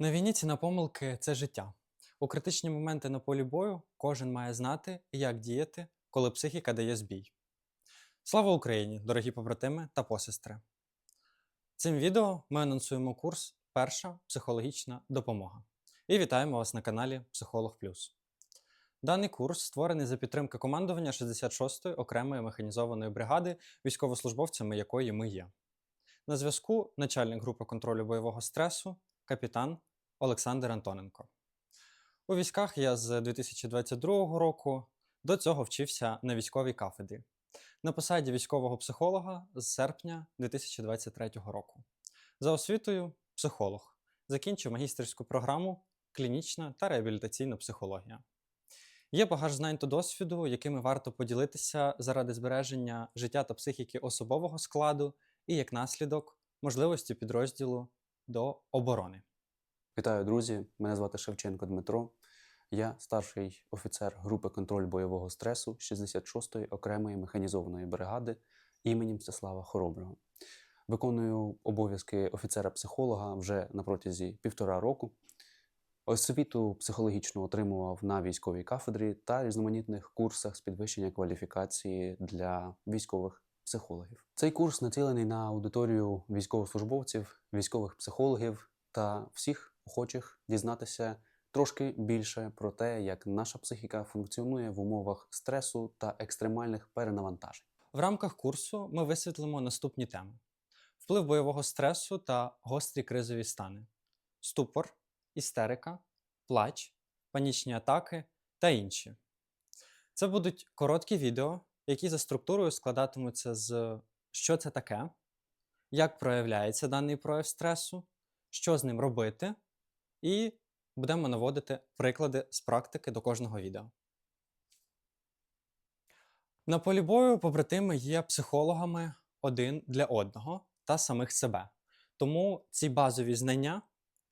На війні ціна помилки це життя. У критичні моменти на полі бою кожен має знати, як діяти, коли психіка дає збій. Слава Україні, дорогі побратими та посестри! Цим відео ми анонсуємо курс Перша психологічна допомога і вітаємо вас на каналі Психолог Плюс. Даний курс створений за підтримки командування 66-ї окремої механізованої бригади, військовослужбовцями якої ми є. На зв'язку начальник групи контролю бойового стресу, капітан Олександр Антоненко. У військах я з 2022 року до цього вчився на військовій кафедрі на посаді військового психолога з серпня 2023 року. За освітою психолог. Закінчив магістерську програму клінічна та реабілітаційна психологія. Є багаж знань та досвіду, якими варто поділитися заради збереження життя та психіки особового складу і як наслідок можливості підрозділу до оборони. Вітаю, друзі! Мене звати Шевченко Дмитро. Я старший офіцер групи контроль бойового стресу 66-ї окремої механізованої бригади імені Мстислава Хороброго. Виконую обов'язки офіцера-психолога вже на протязі півтора року. Освіту психологічно отримував на військовій кафедрі та різноманітних курсах з підвищення кваліфікації для військових психологів. Цей курс націлений на аудиторію військовослужбовців, військових психологів та всіх охочих дізнатися трошки більше про те, як наша психіка функціонує в умовах стресу та екстремальних перенавантажень. В рамках курсу ми висвітлимо наступні теми: вплив бойового стресу та гострі кризові стани, ступор, істерика, плач, панічні атаки та інші. Це будуть короткі відео, які за структурою складатимуться з що це таке, як проявляється даний прояв стресу, що з ним робити, і будемо наводити приклади з практики до кожного відео. На полі бою побратими є психологами один для одного та самих себе. Тому ці базові знання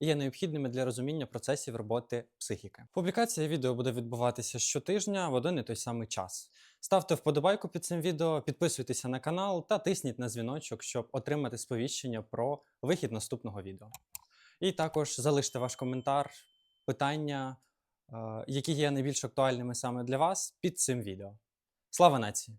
є необхідними для розуміння процесів роботи психіки. Публікація відео буде відбуватися щотижня в один і той самий час. Ставте вподобайку під цим відео, підписуйтеся на канал та тисніть на дзвіночок, щоб отримати сповіщення про вихід наступного відео. І також залиште ваш коментар, питання, е, які є найбільш актуальними саме для вас під цим відео. Слава нації!